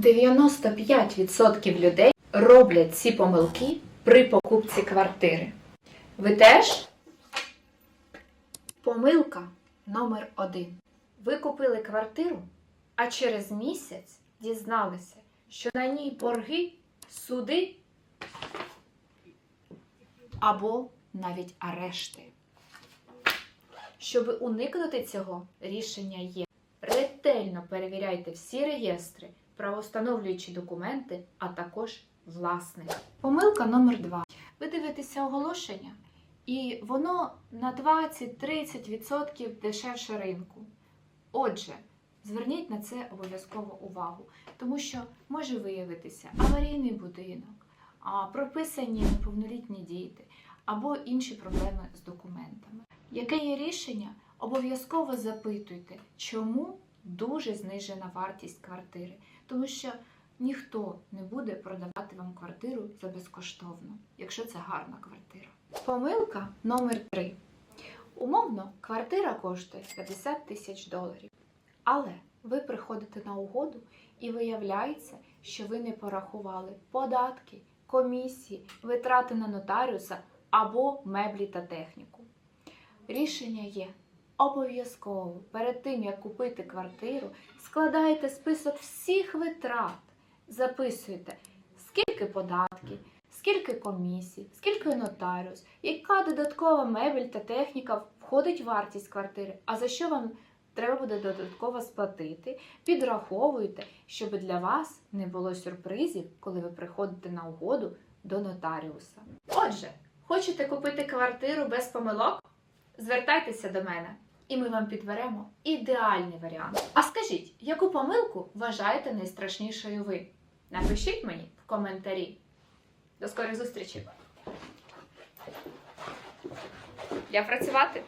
95% людей роблять ці помилки при покупці квартири. Ви теж? Помилка номер один. Ви купили квартиру, а через місяць дізналися, що на ній борги, суди або навіть арешти. Щоб уникнути цього, рішення є. Ретельно перевіряйте всі реєстри, правоустановлюючі документи, а також власник. Помилка номер 2. Ви дивитеся оголошення, і воно на 20-30% дешевше ринку. Отже, зверніть на це обов'язково увагу, тому що може виявитися аварійний будинок, прописані неповнолітні діти або інші проблеми з документами. Яке є рішення? Обов'язково запитуйте, чому дуже знижена вартість квартири, тому що ніхто не буде продавати вам квартиру за безкоштовно, якщо це гарна квартира. Помилка номер 3. Умовно, квартира коштує 50 тисяч доларів. Але ви приходите на угоду і виявляється, що ви не порахували податки, комісії, витрати на нотаріуса або меблі та техніку. Рішення є. Обов'язково перед тим, як купити квартиру, складаєте список всіх витрат, записуєте, скільки податків, скільки комісій, скільки нотаріус, яка додаткова мебель та техніка входить в вартість квартири, а за що вам треба буде додатково сплатити, підраховуєте, щоб для вас не було сюрпризів, коли ви приходите на угоду до нотаріуса. Отже, хочете купити квартиру без помилок? Звертайтеся до мене, і ми вам підберемо ідеальний варіант. А скажіть, яку помилку вважаєте найстрашнішою ви? Напишіть мені в коментарі. До скорих зустрічей! Я працювати!